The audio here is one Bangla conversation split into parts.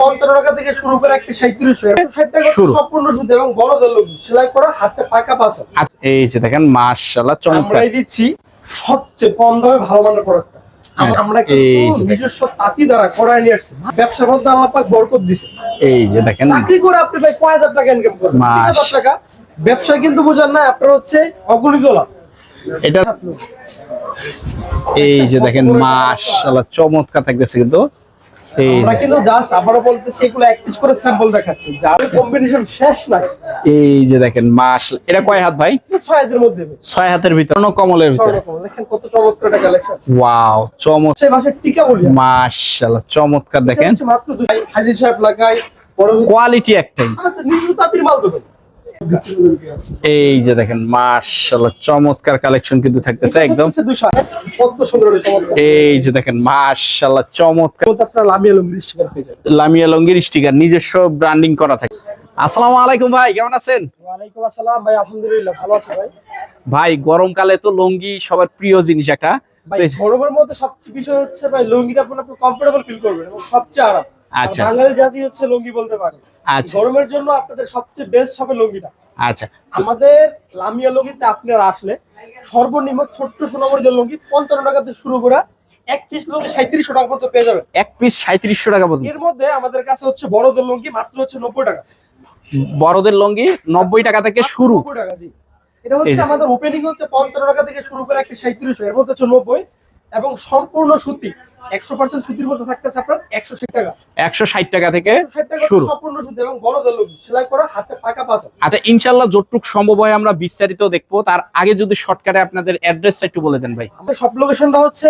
পঞ্চান্ন টাকা থেকে শুরু করে একটা সাঁত্রিশশো ষাট টাকা। সম্পূর্ণ সুদ এবং বড়দের লোক সেলাই করা হাতে পাকা পাঁচা। আচ্ছা, এই যে দেখেন চমৎকার। দিচ্ছি সবচেয়ে কম দামে ভালো মানের প্রোডাক্ট হ্যাঁ, আমরা এই যে দেখেন। নিজস্ব তাঁতি দ্বারা করাই নিয়ে আসছি। ব্যবসার মধ্যে আল্লাহ পাক বরকত দিছে। এই যে দেখেন। চাকরি করে আপনি ভাই কয় হাজার টাকা ইনকাম। হাজার টাকা। ব্যবসা কিন্তু বুঝেন না আপনার হচ্ছে অগণিত লাভ এটা এই যে দেখেন মাশাআল্লাহ চমৎকার থাকতেছে কিন্তু। আমরা কিন্তু জাস্ট আবারও বলতেছি এগুলো এক পিস করে স্যাম্পল দেখাচ্ছি। যার কম্বিনেশন শেষ নাই। এই যে দেখেন মাস এটা কয় হাত ভাই? ছয় হাতের মধ্যে ছয় হাতের ভিতর কোনো কমলের ভিতরে কত চমৎকার একটা কালেকশন ওয়াও চমৎকার মাসের টিকা বলি। মাশাআল্লাহ চমৎকার দেখেন। মাত্র হাজির সাহেব লাগাই কোয়ালিটি একটাই। নিজে তাঁতির মাল দেবেন এই যে দেখেন মাশাআল্লাহ চমৎকার কালেকশন কিন্তু থাকতেছে একদম। এই যে দেখেন মাশাআল্লাহ চমৎকার। লামিয়া লঙ্গির স্টিকার নিজস্ব ব্র্যান্ডিং করা থাকে। আসসালামু আলাইকুম ভাই কেমন আছেন? ওয়ালাইকুম আসসালাম ভাই আলহামদুলিল্লাহ ভালো আছে ভাই। ভাই গরমকালে তো লুঙ্গি সবার প্রিয় জিনিস একটা। ভাই গরমের মধ্যে সবচেয়ে বিষয় হচ্ছে ভাই লুঙ্গিটা আপনি কমফোর্টেবল ফিল করবেন এবং সবচেয়ে আরাম। আচ্ছা। বাঙালি জাতি হচ্ছে লুঙ্গি বলতে পারে। আচ্ছা। গরমের জন্য আপনাদের সবচেয়ে বেস্ট হবে লুঙ্গিটা। আচ্ছা। আমাদের লামিয়া লুঙ্গিতে আপনারা আসলে সর্বনিম্ন ছোট্ট সোনামরিদের লুঙ্গি পঞ্চান্ন টাকা থেকে শুরু করে এক পিস লুঙ্গি সাঁত্রিশশো টাকা পর্যন্ত পেয়ে যাবেন। এক পিস সাঁত্রিশশো টাকা পর্যন্ত। এর মধ্যে আমাদের কাছে হচ্ছে বড়দের লুঙ্গি মাত্র হচ্ছে নব্বই টাকা। বড়দের লঙ্গি নব্বই টাকা থেকে শুরু। নব্বই টাকা জি। এটা হচ্ছে আমাদের ওপেনিং হচ্ছে পঞ্চান্ন টাকা থেকে শুরু করে একটা সাঁত্রিশশো এর মধ্যে হচ্ছে নব্বই। এবং সম্পূর্ণ সুতি। একশো পার্সেন্ট সুতির মধ্যে থাকতেছে আপনার একশো ষাট টাকা একশো ষাট টাকা থেকে শুরু। সম্পূর্ণ সুতি এবং বড়দের লুঙ্গি। সেলাই করা হাতে পাকা পাঁচা আচ্ছা ইনশাল্লাহ যতটুক সম্ভব হয় আমরা বিস্তারিত দেখব। তার আগে যদি শর্টকাটে আপনাদের অ্যাড্রেসটা একটু বলে দেন ভাই। আমাদের সব লোকেশনটা হচ্ছে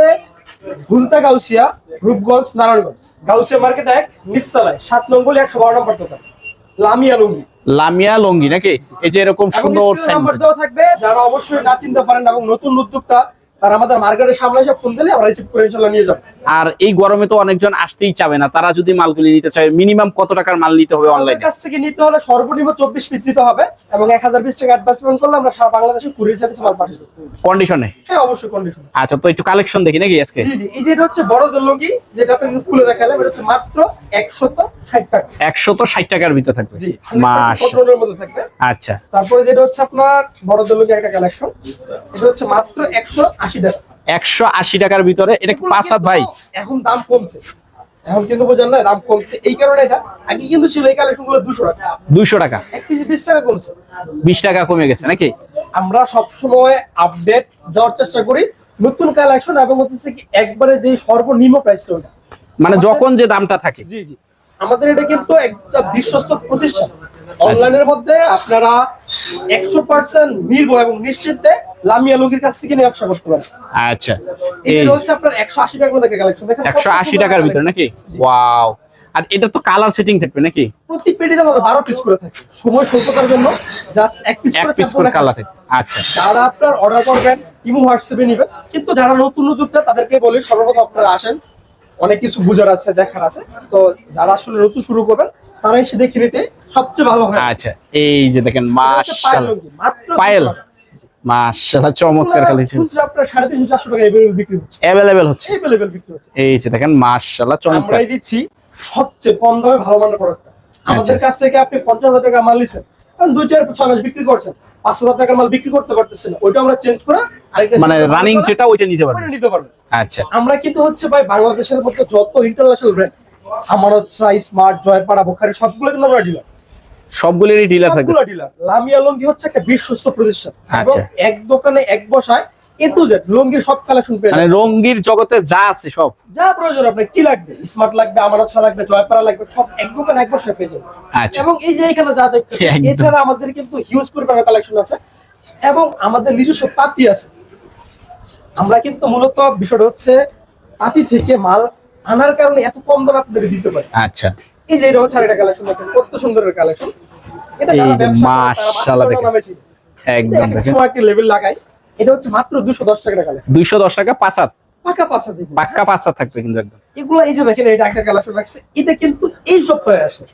ভুলতা গাউসিয়া রূপগঞ্জ নারায়ণগঞ্জ। গাউসিয়া মার্কেট এক নিস্তালায় সাত নম্বর একশো বারো নম্বর দোকান। লামিয়া লুঙ্গি। লামিয়া লঙ্গি নাকি? এই যে এরকম সুন্দর নাম্বার দেওয়া থাকবে যারা অবশ্যই না চিনতে পারেন এবং নতুন উদ্যোক্তা তারা আমাদের মার্কেটের সামনে এসে ফোন দিলে আমরা রিসিভ করে ইনশাল্লাহ নিয়ে যাব। আর এই গরমে তো অনেকজন আসতেই চাবে না তারা যদি মালগুলি নিতে চায় মিনিমাম কত টাকার মাল নিতে হবে অনলাইনে কাছ থেকে নিতে হলে সর্বনিম্ন চব্বিশ পিস দিতে হবে এবং এক হাজার বিশ টাকা অ্যাডভান্স পেমেন্ট করলে আমরা সারা বাংলাদেশে কুরিয়ার সার্ভিস মাল পাঠিয়ে কন্ডিশনে হ্যাঁ অবশ্যই কন্ডিশন আচ্ছা তো একটু কালেকশন দেখি নাকি আজকে? জি জি এই যে এটা হচ্ছে বড়দের লুঙ্গি যেটা আপনাকে খুলে দেখালাম এটা হচ্ছে মাত্র একশত টাকা একশো তো ষাট টাকার ভিতরে থাকবে। মাস আচ্ছা। তারপরে যেটা হচ্ছে আপনার বড়দের একটা কালেকশন এটা হচ্ছে মাত্র একশো আশি টাকা। একশো আশি টাকার ভিতরে। এটা কি পাঁচ হাত ভাই? এখন দাম কমছে। এখন কিন্তু বোঝেন না দাম কমছে। এই কারণে এটা আগে কিন্তু ছিল এই কালেকশনগুলো দুশো টাকা। টাকা। এক বিশ টাকা কমছে। বিশ টাকা কমে গেছে নাকি? আমরা সবসময় আপডেট দেওয়ার চেষ্টা করি নতুন কালেকশন এবং হচ্ছে কি একবারে যে সর্বনিম্ন প্রাইসটা ওটা মানে যখন যে দামটা থাকে। জি জি। আমাদের এটা কিন্তু একটা বিশ্বস্ত প্রতিষ্ঠান। অনলাইনের মধ্যে আপনারা একশো পার্সেন্ট নির্ভয় এবং নিশ্চিন্তে লামিয়া লুঙ্গির কাছ থেকে নিয়ে ব্যবসা করতে পারেন। আচ্ছা। এই হচ্ছে আপনার একশো আশি টাকার মধ্যে কালেকশন দেখেন একশো আশি টাকার ভিতরে নাকি? ওয়াও। আর এটা তো কালার সেটিং থাকবে নাকি? প্রতি পেটিতে মধ্যে বারো পিস করে থাকে। সময় স্বল্পতার জন্য জাস্ট এক পিস করে পিস করে কালার থাকবে আচ্ছা। যারা আপনার অর্ডার করবেন ইমো হোয়াটসঅ্যাপে নেবেন। কিন্তু যারা নতুন উদ্যোক্তা তাদেরকে বলি সর্বপ্রথম আপনারা আসেন। অনেক কিছু বুঝার আছে দেখার আছে। তো যারা আসলে নতুন শুরু করবেন তারা এসে দেখে নিতে সবচেয়ে ভালো হয়। আচ্ছা এই যে দেখেন পায়েল মাশাআল্লাহ। পায়েল মাশাআল্লাহ চমৎকার কালেকশন আপনার টাকা বিক্রি হচ্ছে। অ্যাভেলেবেল হচ্ছে। এভেলেবেল বিক্রি হচ্ছে। এই যে দেখেন মাশাআল্লাহ চমৎকার। দিচ্ছি সবচেয়ে কম দামে ভালো মানের প্রোডাক্ট আমাদের আচ্ছা। কাছ থেকে আপনি পঞ্চাশ হাজার টাকা মাল নিছেন দুই চার ছয় মাস বিক্রি করছেন। পাঁচ হাজার টাকার মাল বিক্রি করতে পারতেছেন না। ওইটা আমরা চেঞ্জ করে আরেকটা মানে রানিং যেটা ওইটা নিতে পারবেন নিতে পারবেন আচ্ছা। আমরা কিন্তু হচ্ছে ভাই বাংলাদেশের মধ্যে যত international brand smart Joypara Bokhari সবগুলো কিন্তু আমরা ডিলার সবগুলোরই ডিলার থাকে ডিলার লামিয়া লঙ্গি হচ্ছে একটা বিশ্বস্ত প্রতিষ্ঠান। আচ্ছা। এক দোকানে এক বসায় এ টু জেড লঙ্গির সব কালেকশন পেয়ে মানে জগতে যা আছে সব। যা প্রয়োজন আপনার কি লাগবে? স্মার্ট লাগবে শাহ লাগবে জয়পাড়া লাগবে সব এক দোকানে এক বসায় পেয়ে যাবেন। আচ্ছা। এবং এই যে এখানে যা দেখতেছেন এছাড়া আমাদের কিন্তু হিউজ পরিমাণে কালেকশন আছে। এবং আমাদের নিজস্ব তাঁতি আছে। আমরা কিন্তু মূলত বিষয়টা হচ্ছে তাঁতি থেকে মাল আনার কারণে এত কম দামে আপনাদের দিতে পারি। আচ্ছা। এই যে এটা হচ্ছে আরেকটা কালেকশন দেখেন কত সুন্দরের কালেকশন এটা মাশাআল্লাহ দেখেন। একদম দেখেন। লেভেল লাগাই। এটা হচ্ছে মাত্র দুশো দশ টাকা কালেকশন দশ টাকা পাঁচ হাত। পাকা পাঁচা দেখুন। পাক্কা পাঁচ হাত থাকবে কিন্তু একদম। এগুলো এই যে দেখেন এটা একটা কালেকশন রাখছে। এটা কিন্তু এই সপ্তাহে আসে।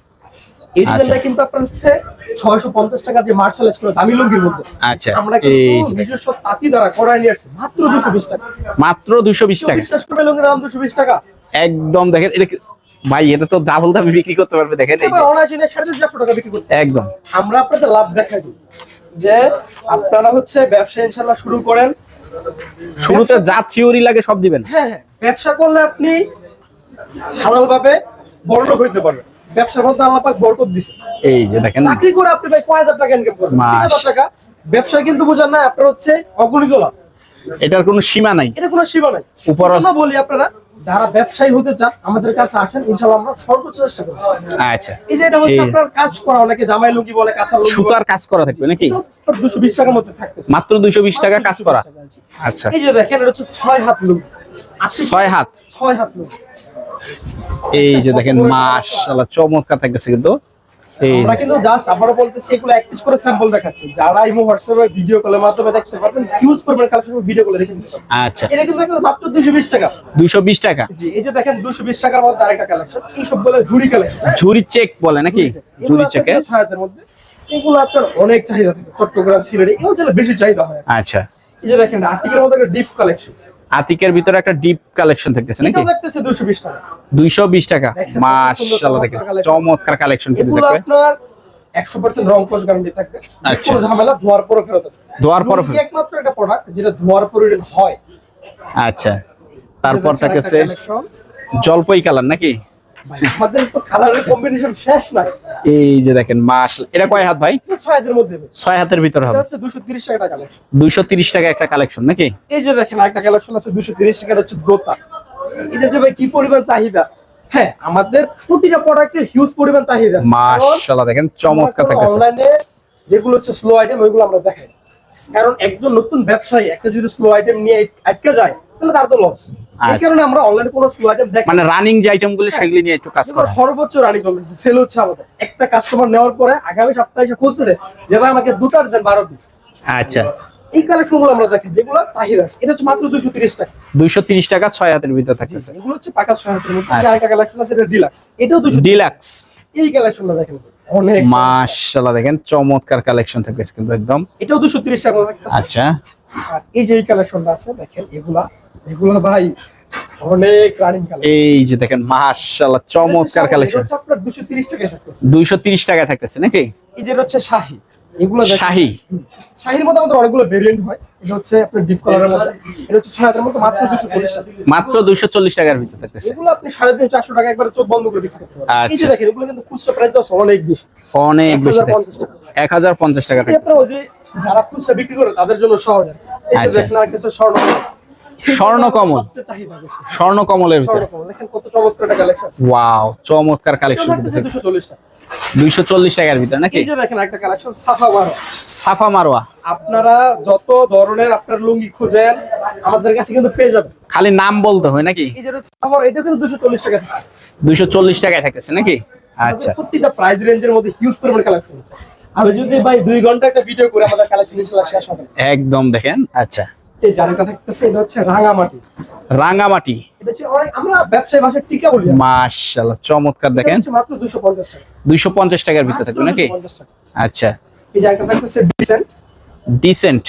এই আচ্ছা। ডিজাইনটা কিন্তু আপনার হচ্ছে ছয়শো পঞ্চাশ টাকা যে মার্শালাইজ করে দামি লুঙ্গির মধ্যে। আচ্ছা আমরা কিন্তু নিজস্ব তাঁতি দ্বারা নিয়ে আসছি। মাত্র টাকা। মাত্র দুইশো বিশ কেউ টাকা বিশ্বাস করবে লুঙ্গির দাম দুশো বিশ টাকা। একদম দেখেন এটা ভাই এটা তো ডাবল দামে বিক্রি করতে পারবে দেখেন এই। অনায়াসে টাকা বিক্রি করতে। একদম। আমরা আপনাদের লাভ দেখাই দিই। যে আপনারা হচ্ছে ব্যবসা ইনশাল্লাহ শুরু করেন। শুরুতে যা থিওরি লাগে সব দিবেন। হ্যাঁ হ্যাঁ। ব্যবসা করলে আপনি হালাল ভাবে বড় লোক হইতে পারবেন। ব্যবসার মধ্যে আল্লাহ পাক বরকত দিছে। এই যে দেখেন। চাকরি করে আপনি ভাই কয় হাজার টাকা ইনকাম করবেন। টাকা। ব্যবসা কিন্তু বোঝেন না আপনার হচ্ছে অগণিত লাভ। এটার কোনো সীমা নাই। এটা কোনো সীমা নাই। উপর- উপর বলি আপনারা যারা ব্যবসায়ী হতে চান আমাদের কাছে আসেন ইনশাল্লাহ আমরা সর্বোচ্চ চেষ্টা করব। আচ্ছা। এই যে এটা হচ্ছে আপনার কাজ করা অনেকে জামাই লুঙ্গি বলে কাঁথা লুঙ্গি সুতার কাজ করা থাকবে নাকি? দুশো বিশ টাকার মধ্যে থাকবে মাত্র দুইশো বিশ টাকা কাজ করা। আচ্ছা। এই যে দেখেন এটা হচ্ছে ছয় হাত লুঙ্গি। আশি- ছয় হাত? ছয় হাত লুঙ্গি। এই যে দেখেন মাশাআল্লাহ চমৎকার থাকতেছে কিন্তু। আমরা কিন্তু জাস্ট আবারও বলতেছি এগুলো এক পিস করে স্যাম্পল দেখাচ্ছি। যারা ইমো হোয়াটসঅ্যাপে ভিডিও কলের মাধ্যমে দেখতে পারবেন হিউজ পরিমাণ কালেকশন ভিডিও কলে দেখে আচ্ছা। এটা কিন্তু মাত্র দুশো বিশ টাকা। দুইশো বিশ টাকা? জি এই যে দেখেন দুশো বিশ টাকার মধ্যে আরেকটা কালেকশন এইসব বলে ঝুড়ি কালেকশন ঝুরি চেক বলে নাকি? ঝুরি চেকে মধ্যে। এগুলো আপনার অনেক চাহিদা থাকে। চট্টগ্রাম সিলেটে এগুলো বেশি চাহিদা হয়। আচ্ছা। এই যে দেখেন আর্টিকের মধ্যে একটা ডিপ কালেকশন আতিকের ভিতরে একটা ডিপ কালেকশন থাকতেছে নাকি? টাকা। টাকা। দেখছেন, মাশাআল্লাহ দেখেন চমৎকার কালেকশন কিন্তু আপনার রং গ্যারান্টি থাকবে। আচ্ছা। কোনো ঝামেলা ধোয়ার পরে ফেরত আছে। ধোয়ার পরে ফেরত। একমাত্র একটা প্রোডাক্ট যেটা ধোয়ার পরে হয়। আচ্ছা। তারপর থাকতেছে জলপাই কালার নাকি? আমাদের তো কালারের কম্বিনেশন শেষ নাই। এই যে দেখেন মাস এটা কয় হাত ভাই? ছয় হাতের মধ্যে হবে। ছয় হাতের ভিতর হবে। টাকা দুইশো তিরিশ টাকা একটা কালেকশন নাকি? এই যে দেখেন একটা কালেকশন আছে দুশো তিরিশ টাকার হচ্ছে দোতা এটা যে ভাই কি পরিমাণ চাহিদা? হ্যাঁ আমাদের প্রতিটা প্রোডাক্টের হিউজ পরিমাণ চাহিদা মাশাআল্লাহ দেখেন চমৎকার থাকতেছে। অনলাইনে যেগুলো হচ্ছে স্লো আইটেম ওইগুলো আমরা দেখাই। কারণ একজন নতুন ব্যবসায়ী একটা যদি স্লো আইটেম নিয়ে আটকে যায় তাহলে তার তো লস এই আচ্ছা। কারণে আমরা অনলাইনে কোনো স্লো আইটেম দেখাই মানে রানিং যে আইটেমগুলো সেগুলি নিয়ে একটু কাজ করা। সর্বোচ্চ রানি চলতেছে সেল হচ্ছে আমাদের। একটা কাস্টমার নেওয়ার পরে আগামী সপ্তাহে এসে খুঁজতেছে যে ভাই আমাকে দুটার দেন বারো পিস আচ্ছা। এই কালেকশনগুলো আমরা দেখি যেগুলো চাহিদা এটা হচ্ছে মাত্র দুশো তিরিশ টাকা। হাতের ভিতর থাকতেছে। এগুলো হচ্ছে পাকা ছয় হাতের মধ্যে। আচ্ছা। কালেকশন আছে এটা ডিলাক্স এটাও ডিলাক্স এই কালেকশনটা দেখেন। অনেক। মাশাআল্লাহ দেখেন চমৎকার কালেকশন থাকতেছে কিন্তু একদম। এটাও দুশো তিরিশ টাকা আচ্ছা। আর এই যে এই কালেকশনটা আছে দেখেন এগুলা এগুলা ভাই অনেক রানিং কালেকশন এই যে দেখেন মাশাআল্লাহ চমৎকার কালেকশন আপনার দুশো তিরিশ টাকা থাকতেছে। দুইশো তিরিশ টাকা থাকতেছে নাকি? এই যেটা হচ্ছে শাহি। এগুলো। শাহি। শাহির মধ্যে আমাদের অনেকগুলো ভেরিয়েন্ট হয়। এটা হচ্ছে আপনার ডিপ কালারের মধ্যে। এটা হচ্ছে ছয় হাজার মতো মাত্র দুশো চল্লিশ টাকা। মাত্র দুইশো চল্লিশ টাকার ভিতর থাকতেছে। এগুলো আপনি সাড়ে তিন চারশো টাকা একবার চোখ বন্ধ করে বিক্রি করতে পারবেন। এই যে আচ্ছা। দেখেন এগুলো কিন্তু খুচরা প্রাইস আছে অনেক বেশি। অনেক বেশি 1050 টাকা। থাকতেছে আপনার ওই যে যারা খুচরা বিক্রি করে তাদের জন্য সহজ। এই যে আচ্ছা। দেখেন আর স্বর্ণ। স্বর্ণকমল। সবচেয়ে চাহিদা বেশি স্বর্ণ কমলের ভিতরে চমৎকার কালেকশন ওয়াও চমৎকার কালেকশন দুশো চল্লিশ টাকা দুইশো চল্লিশ টাকার ভিতরে নাকি? দেখেন একটা কালেকশন সাফা বারো সাফা মারোয়া। আপনারা যত ধরনের আপনার লুঙ্গি খুঁজেন আমাদের কাছে কিন্তু পেয়ে যাবেন। খালি নাম বলতে হয় নাকি? এটা কিন্তু দুশো চল্লিশ টাকা। দুইশো চল্লিশ টাকায় থাকতেছে নাকি? আচ্ছা। প্রত্যেকটা প্রাইস রেঞ্জের মধ্যে হিউজ পরিমাণ কালেকশন আছে। আমি যদি ভাই দুই ঘণ্টা একটা ভিডিও করে আমাদের কালেকশন শেষ হবে। একদম দেখেন আচ্ছা। জায়গাটা থাকতেছে এটা হচ্ছে রাঙামাটি। রাঙ্গামাটি এটা হচ্ছে আমরা ব্যবসায়ী ভাষায় টিকা বলি। মাশাআল্লাহ চমৎকার দেখেন। মাত্র দুশো পঞ্চাশ টাকা। দুইশো পঞ্চাশ টাকার ভিতরে থাকবে নাকি? আচ্ছা। এই জায়গাটা থাকতেছে ডিসেন্ট ডিসেন্ট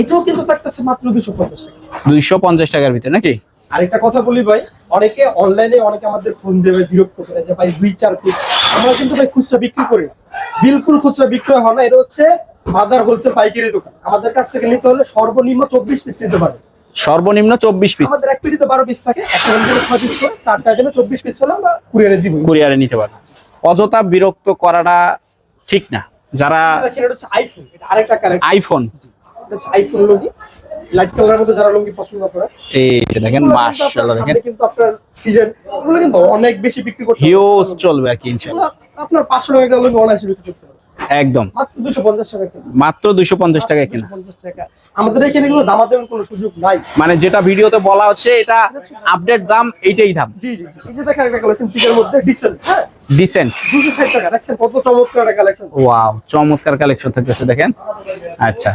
এটাও কিন্তু থাকতেছে মাত্র দুশো পঞ্চাশ টাকা। দুইশো পঞ্চাশ টাকার ভিতরে নাকি? আরেকটা কথা বলি ভাই অনেকে অনলাইনে অনেকে আমাদের ফোন দেবে বিরক্ত করে যে ভাই দুই চার পিস আমরা কিন্তু ভাই খুচরা বিক্রি করি। বিলকুল খুচরা বিক্রয় হয় না এটা হচ্ছে মাদার হোলসেল পাইকারি দোকান। আমাদের কাছ থেকে নিতে হলে সর্বনিম্ন চব্বিশ পিস নিতে পারে। সর্বনিম্ন চব্বিশ পিস আমাদের এক পিটিতে বারো পিস থাকে। একটা ছয় পিস করে। চারটা আইটেমে চব্বিশ পিস হলে আমরা কুরিয়ারে দিব। কুরিয়ারে নিতে পারবে অযথা বিরক্ত করাটা ঠিক না। যারা আইফোন আরেকটা correct iPhone iPhone lungi. Light কালারের মধ্যে যারা লুঙ্গি পছন্দ করে। এই দেখেন মাশাআল্লাহ আপনার দেখেন। সামনে কিন্তু আপনার সিজন এগুলো কিন্তু অনেক বেশি বিক্রি করতে হিউজ চলবে আর কি ইনশাআল্লাহ। আপনার পাঁচশো টাকা একটা লুঙ্গি অনায়াসে বিক্রি করতে একদম। মাত্র দুশো পঞ্চাশ টাকা কেনা। মাত্র দুইশো পঞ্চাশ টাকায় কিনা। আমাদের এখানে দামা দেওয়ার কোনো সুযোগ নাই। মানে যেটা ভিডিওতে বলা হচ্ছে এটা আপডেট দাম এইটাই দাম। জি জি জি। এই যে দেখেন একটা কালেকশন মধ্যে ডিসেন্ট হ্যাঁ? ডিসেন্ট দুশো ষাট টাকা কত চমৎকার একটা কালেকশন ওয়াও চমৎকার কালেকশন থাকতেছে দেখেন। আচ্ছা।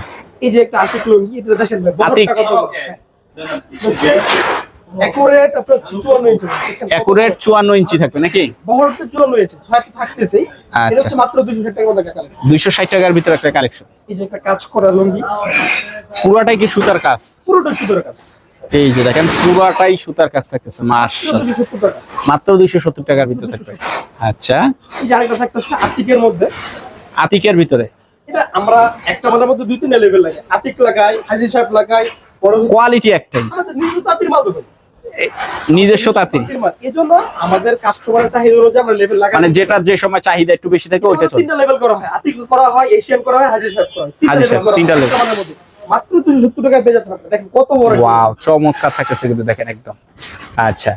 এই যে একটা আশিক লুঙ্গি এটা দেখেন আতিক। Accurate আপনার 54 ইঞ্চি। অ্যাকুরেট চুয়ান্ন ইঞ্চি থাকবে নাকি? ইঞ্চি ছয় থাকতেছেই। এটা আচ্ছা। হচ্ছে মাত্র দুশো ষাট টাকার মধ্যে কালেকশন দুইশো ষাট টাকার ভিতরে একটা কালেকশন এই যে একটা কাজ করা লুঙ্গি। পুরোটাই কি সুতার কাজ? পুরোটা সুতোর কাজ। এই যে দেখেন পুরাটাই সুতার কাজ থাকতেছে টাকা। মাত্র দুইশো সত্তর টাকার ভিতরে থাকবে। আচ্ছা। এই যে আরেকটা থাকতেছে আতিকের মধ্যে। আতিকের ভিতরে? এটা আমরা একটা মালের মধ্যে দুই তিনটা লেভেল লাগাই। আতিক লাগাই হাজির সাহেব লাগাই কোয়ালিটি একটাই। আমাদের তাঁতির মাল নিজস্ব তাঁতি এই জন্য আমাদের কাস্টমারের চাহিদা অনুযায়ী আমরা লেভেল লাগাই। মানে যেটা যে সময় চাহিদা একটু বেশি থাকে ওইটা তিনটা লেভেল করা হয়। আতিক করা হয় এশিয়ান করা হয় হাজির সাহেব করা হয়। হাজির সাহেব, তিনটা। একটা মধ্যে। মাত্র দুশো সত্তর টাকায় পেয়ে যাচ্ছেন আপনারা দেখেন কত বড় একটা ওয়াও চমৎকার থাকতেছে কিন্তু দেখেন একদম। আচ্ছা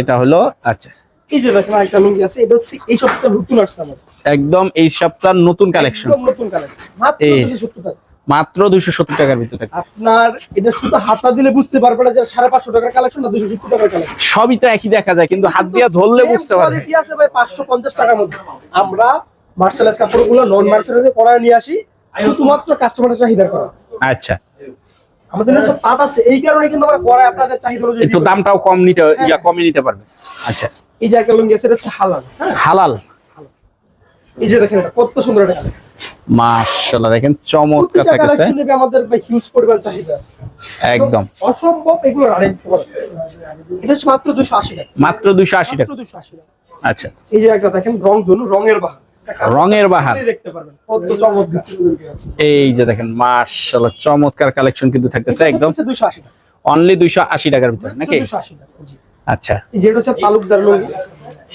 এটা হলো আচ্ছা। এই যে দেখেন আরেকটা লুঙ্গি আছে এটা হচ্ছে এই সপ্তাহে নতুন আসছে আমাদের। একদম এই সপ্তাহ নতুন কালেকশন একদম নতুন কালেকশন মাত্র এই। দুশো সত্তর টাকা মাত্র দুইশো সত্তর টাকার ভিতরে থাকবে। আপনার এটা শুধু হাতা দিলে বুঝতে পারবে না যে সাড়ে পাঁচশো টাকার কালেকশন না দুশো সত্তর টাকার কালেকশন সবই তো একই দেখা যায় কিন্তু হাত দিয়ে ধরলে বুঝতে পারবে। কোয়ালিটি আছে ভাই পাঁচশো পঞ্চাশ টাকার মধ্যে। আমরা মার্শালাইজ কাপড়গুলো নন মার্শালাইজে করায় নিয়ে আসি শুধুমাত্র কাস্টমারের চাহিদা করা। আচ্ছা। আমাদের সব তাঁত আছে এই কারণে কিন্তু আমরা করায় আপনাদের চাহিদা অনুযায়ী একটু দামটাও কম নিতে ইয়া কমে নিতে পারবে। আচ্ছা। এই যে একটা লুঙ্গি আছে এটা হচ্ছে হালাল হ্যাঁ? হালাল। এই যে দেখেন এটা কত সুন্দর একটা মাশাআল্লাহ দেখেন চমৎকার থাকতেছে কালেকশন আমাদের হিউজ পরিমাণ চাহিদা একদম। অসম্ভব এগুলো রানিং এটা হচ্ছে মাত্র দুশো আশি টাকা। মাত্র দুইশো আশি টাকা। মাত্র দুশো আশি টাকা। আচ্ছা। এই যে একটা দেখেন রং ধনু রঙের বাহার। রঙের বাহার। দেখতে পারবেন কত চমৎকার। এই যে দেখেন মাশাআল্লাহ চমৎকার কালেকশন কিন্তু থাকতেছে একদম। দুশো আশি টাকা। অনলি দুইশো আশি টাকার ভিতরে নাকি? দুশো আশি টাকা জি। আচ্ছা। এই যেটা হচ্ছে তালুকদার লুঙ্গি।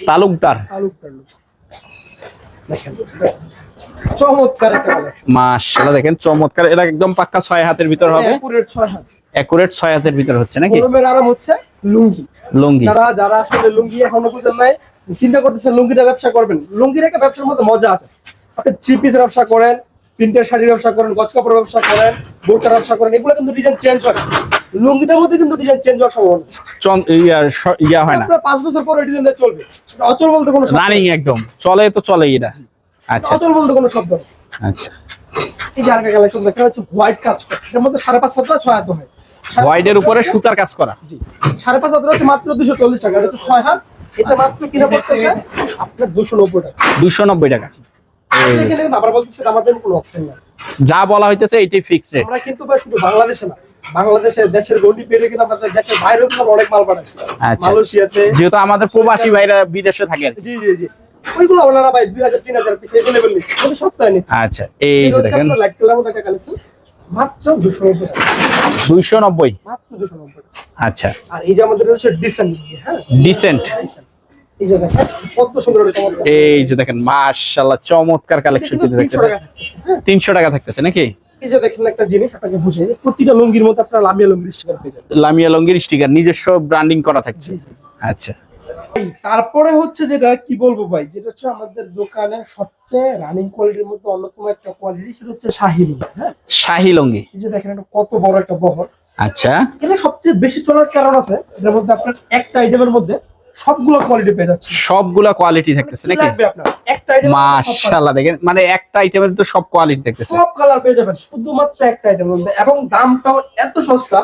তালুকদার। তালুকদার লুঙ্গি। দেখেন। চমৎকার একটা কালেকশন মাশাআল্লাহ দেখেন চমৎকার। এটা একদম পাক্কা ছয় হাতের ভিতর হবে। একুরেট ছয় হাত। একুরেট ছয় হাতের ভিতর হচ্ছে নাকি? গরমের আরাম হচ্ছে লুঙ্গি। লুঙ্গি। যারা যারা আসলে লুঙ্গি এখনও বুঝেন নাই চিন্তা করতেছেন লুঙ্গিটা ব্যবসা করবেন। লুঙ্গির একটা ব্যবসার মধ্যে মজা আছে। আপনি থ্রি পিসের ব্যবসা করেন প্রিন্টের শাড়ির ব্যবসা করেন গজ কাপড়ের ব্যবসা করেন বোরকার ব্যবসা করেন এগুলো কিন্তু ডিজাইন চেঞ্জ হয় লুঙ্গিটার মধ্যে কিন্তু ডিজাইন চেঞ্জ হওয়ার সম্ভাবনা। ইয়া হয় না। পাঁচ বছর পরে ডিজাইনটা চলবে। অচল বলতে কোনো রানিং একদম। চলে তো চলেই এটা। আচ্ছা। অচল বলতে কোনো শব্দ নেই। আচ্ছা। এই যে আরেকটা কালেকশন দেখা হচ্ছে হোয়াইট কাজ করে। এটার মধ্যে সাড়ে পাঁচ সাতটা ছয় হাত হয় হোয়াইটের উপরে সুতার কাজ করা। জি। সাড়ে পাঁচ হাজার হচ্ছে মাত্র দুশো চল্লিশ টাকা। এটা হচ্ছে ছয় হাত। এটা মাত্র কিনা পড়তেছে? আপনার দুশো নব্বই টাকা। দুশো নব্বই টাকা। এখানে আবার বলতেছে আমাদের কোনো অপশন নাই। যা বলা হইতেছে এটাই ফিক্স রেট আমরা কিন্তু শুধু বাংলাদেশে না বাংলাদেশে দেশের গন্ডি পেরে কিন্তু আমাদের দেশের বাইরেও কিন্তু অনেক মাল পাঠাচ্ছি। মালয়েশিয়াতে। যেহেতু আমাদের প্রবাসী ভাইরা বিদেশে থাকে জি জি জি। ওইগুলো ওনারা ভাই দুই হাজার তিন হাজার পিস এভেলেবেল নিচ্ছে। ওদের সপ্তাহে নিচ্ছে। আচ্ছা এই যে দেখেন। কালার মতো কালেকশন মাত্র দুশো নব্বই টাকা। দুইশো নব্বই? মাত্র দুশো নব্বই টাকা। আচ্ছা। আর এই যে আমাদের হচ্ছে ডিসেন্ট হ্যাঁ? ডিসেন্ট এই যে দেখেন মাশাআল্লাহ চমৎকার কালেকশন কিন্তু কিন্তু 300 টাকা থাকতেছে, হ্যাঁ। তিনশো টাকা থাকতেছে নাকি? এই যে দেখেন একটা জিনিস আপনাকে বুঝে প্রতিটা লুঙ্গির মধ্যে আপনার লামিয়া লুঙ্গির স্টিকার পেয়ে যাবেন। লামিয়া লঙ্গির স্টিকার নিজস্ব ব্র্যান্ডিং করা থাকছে। আচ্ছা। তারপরে হচ্ছে যেটা কি বলব ভাই যেটা হচ্ছে আমাদের দোকানের সবচেয়ে রানিং কোয়ালিটির মধ্যে অন্যতম একটা কোয়ালিটি সেটা হচ্ছে শাহিন হ্যাঁ? শাহি লঙ্গি? এই যে দেখেন এটা কত বড় একটা বহর। আচ্ছা। এটা সবচেয়ে বেশি চলার কারণ আছে এটার মধ্যে আপনার একটা আইটেমের মধ্যে সবগুলো কোয়ালিটি পেয়ে যাচ্ছে সবগুলা কোয়ালিটি থাকতেছে নাকি? লাগবে আপনার। একটা আইটেম মাশাআল্লাহ দেখেন মানে একটা আইটেমের তো সব কোয়ালিটি দেখতেছে সব কালার পেয়ে যাবেন শুধুমাত্র একটা আইটেমের মধ্যে এবং দামটাও এত সস্তা।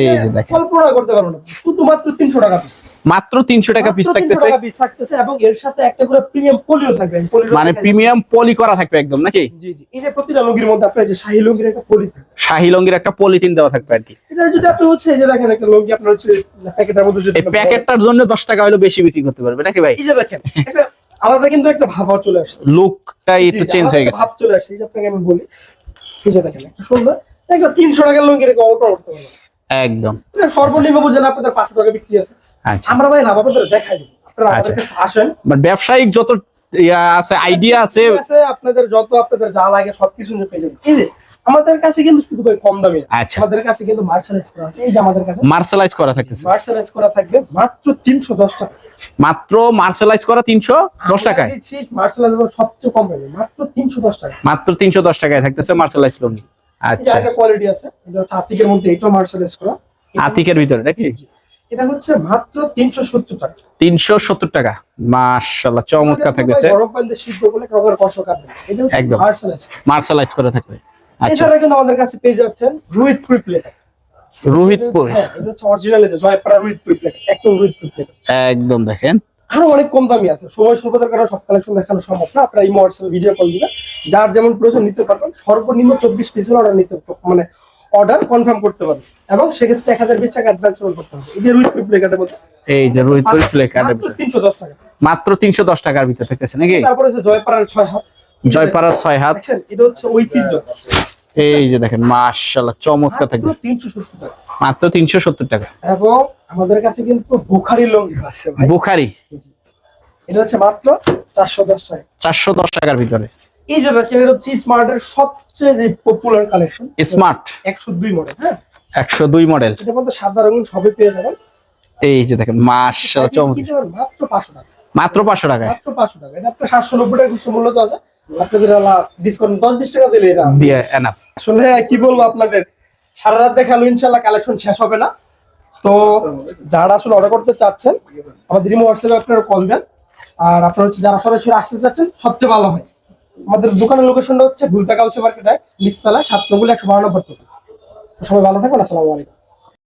এই যে দেখেন। কল্পনা করতে পারব না শুধুমাত্র তিনশো টাকা পিস মাত্র তিনশো টাকা পিস থাকতেছে। এবং এর সাথে একটা করে প্রিমিয়াম পলিও থাকবে। মানে প্রিমিয়াম পলি করা থাকবে একদম নাকি? জি জি। এই যে প্রতিটা লুঙ্গির মধ্যে আপনার যে শাহী লুঙ্গির একটা পলি শাহি লঙ্গির একটা পলিথিন দেওয়া থাকবে আর কি। এটা যদি আপনি হচ্ছে এই যে দেখেন একটা লুঙ্গি আপনার হচ্ছে প্যাকেটের মধ্যে যদি প্যাকেটটার জন্য দশ টাকা হলে বেশি বিক্রি করতে পারবে নাকি ভাই? এই যে দেখেন একটা আলাদা কিন্তু একটা ভাব চলে আসছে। লুকটাই একটু চেঞ্জ হয়ে গেছে। ভাব চলে আসছে। এই যে আপনাকে আমি বলি এই যে দেখেন একটা সুন্দর একটা তিনশো টাকার লুঙ্গি রেখে অল্প করতে পারবেন একদম। সর্বনিম্ন বুঝেন আপনাদের পাঁচশো টাকা বিক্রি আছে। আচ্ছা। আমরা ভাই লাভ আপনাদের দেখাই দিই আপনারা আচ্ছা। আমাদের কাছে আসেন। বাট ব্যবসায়িক যত আছে আইডিয়া আছে আপনাদের যত আপনাদের যা লাগে সবকিছু নিয়ে পেয়ে যাবেন। এই যে আমাদের কাছে কিন্তু শুধু ভাই কম দামে। আচ্ছা। আমাদের কাছে কিন্তু মার্শালাইজ করা আছে। এই যে আমাদের কাছে মার্শালাইজ করা থাকতেছে। মার্শালাইজ করা থাকবে মাত্র তিনশো দশ টাকা। মাত্র মার্শালাইজ করা তিনশো দশ টাকায়? মার্শালাইজ সবচেয়ে কম দামে। মাত্র তিনশো দশ টাকা মাত্র তিনশো দশ টাকায় থাকতেছে মার্শালাইজ যে আচ্ছা। একটা কোয়ালিটি আছে। এটা হচ্ছে আতিকের মধ্যে করা এটা আতিকের ভিতরে নাকি? এটা হচ্ছে মাত্র তিনশো সত্তর টাকা। তিনশো সত্তর টাকা। মাশাল্লাহ চমৎকার থাকতেছে। গরম পানিতে সিদ্ধ করলে রঙের কষ্ট কাটবে। এটা একদম। করা থাকবে। আচ্ছা। কিন্তু আমাদের কাছে পেয়ে যাচ্ছেন রুহিত রোহিতপুর? হ্যাঁ এটা হচ্ছে অরিজিনাল যে জয়পাড়া রুহিত প্লেট একদম রুহিত প্লেট একদম দেখেন। আরও অনেক কম দামি আছে। সময় স্বল্পতার কারণে সব কালেকশন দেখানো সম্ভব না। আপনারা ইমো হোয়াটসঅ্যাপে ভিডিও কল দিবেন। যার যেমন প্রয়োজন নিতে পারবেন সর্বনিম্ন চব্বিশ পিস অর্ডার নিতে মানে অর্ডার কনফার্ম করতে পারবে এবং সেক্ষেত্রে এক হাজার বিশ টাকা অ্যাডভান্স পেমেন্ট করতে হবে। এই যে রুইট রুই প্লেকার্ডের মধ্যে। এই যে রোহিতপুর প্লে কার্ডের ভিতরে। তিনশো দশ টাকা। মাত্র তিনশো দশ টাকার ভিতরে থাকতেছে নাকি? তারপরে হচ্ছে জয়পাড়ার ছয় হাত। জয়পাড়ার ছয় হাত। এটা হচ্ছে ঐতিহ্য। এই যে দেখেন মাশাল্লাহ চমৎকার থাকবে তিনশো সত্তর টাকা। মাত্র তিনশো সত্তর টাকা। এবং আমাদের কাছে কিন্তু বুখারি লঙ্গি আছে বুখারি? এটা হচ্ছে মাত্র চারশো দশ টাকা। চারশো দশ টাকার ভিতরে। এই যে দেখেন এটা হচ্ছে স্মার্টের সবচেয়ে যে পপুলার কালেকশন স্মার্ট একশো দুই মডেল হ্যাঁ? একশো দুই মডেল এটার মধ্যে সাদা সবই পেয়ে যাবেন। এই যে দেখেন পারবেন মাত্র পাঁচশো টাকা। মাত্র পাঁচশো টাকায়? মাত্র পাঁচশো টাকা। এটা আপনার সাতশো নব্বই টাকা কিছু মূল্য তো আছে। আপনাদের ডিসকাউন্ট দশ বিশ টাকা দিলে এটা দিয়ে এনাফ আসলে কি বলব আপনাদের? সারা রাত দেখাল ইনশাল্লাহ কালেকশন শেষ হবে না। তো যারা আসলে অর্ডার করতে চাচ্ছেন, আমাদের রিমো হোয়াটসঅ্যাপে আপনার কল দেন। আর আপনারা হচ্ছে যারা সরাসরি আসতে চাচ্ছেন, সবচেয়ে ভালো হয়। আমাদের দোকানের লোকেশনটা হচ্ছে ভুলতা কাউসে মার্কেটে নিচতলা সাত নব্বই একশো বারো নম্বর থেকে সবাই ভালো থাকবেন, আসসালামু আলাইকুম।